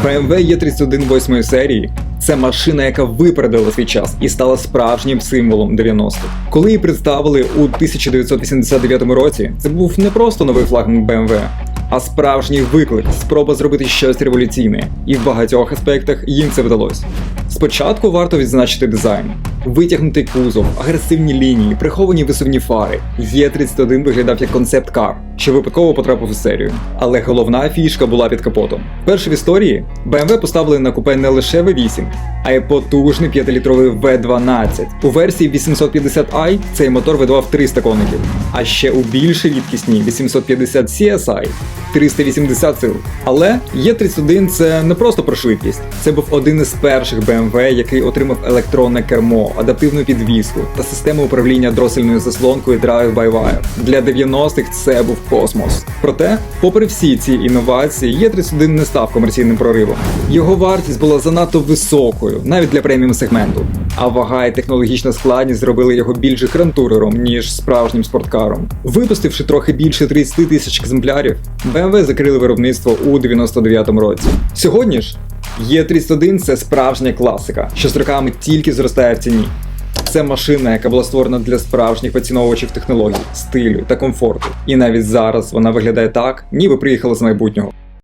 BMW E31 8 серії це машина, яка випередила свій час і стала справжнім символом 90-х. Коли її представили у 1989 році, це був не просто новий флагман BMW, а справжній виклик, спроба зробити щось революційне, і в багатьох аспектах їм це вдалося. Спочатку варто відзначити дизайн. Витягнутий кузов, агресивні лінії, приховані висувні фари. Є31 виглядав як концепт-кар, що випадково потрапив у серію. Але головна фішка була під капотом. Перше в історії BMW поставили на купе не лише V8, а й потужний 5-літровий V12. У версії 850i цей мотор видавав 300 коників, а ще у більш рідкісній 850 CSI 380 сил. Але Є31 це не просто про швидкість. Це був один із перших BMW, який отримав електронне кермо, адаптивну підвіску та систему управління дросельною заслонкою Drive-by-Wire. Для 90-х це був космос. Проте, попри всі ці інновації, Є31 не став комерційним проривом. Його вартість була занадто високою, навіть для преміум сегменту. А вага і технологічна складність зробили його більш грантурером, ніж справжнім спорткаром. Випустивши трохи більше 30 тисяч екземплярів, BMW закрили виробництво у 99-му році. Сьогодні ж е 31 це справжня класика, що з роками тільки зростає в ціні. Це машина, яка була створена для справжніх поціновувачів технологій, стилю та комфорту. І навіть зараз вона виглядає так, ніби приїхала з майбутнього.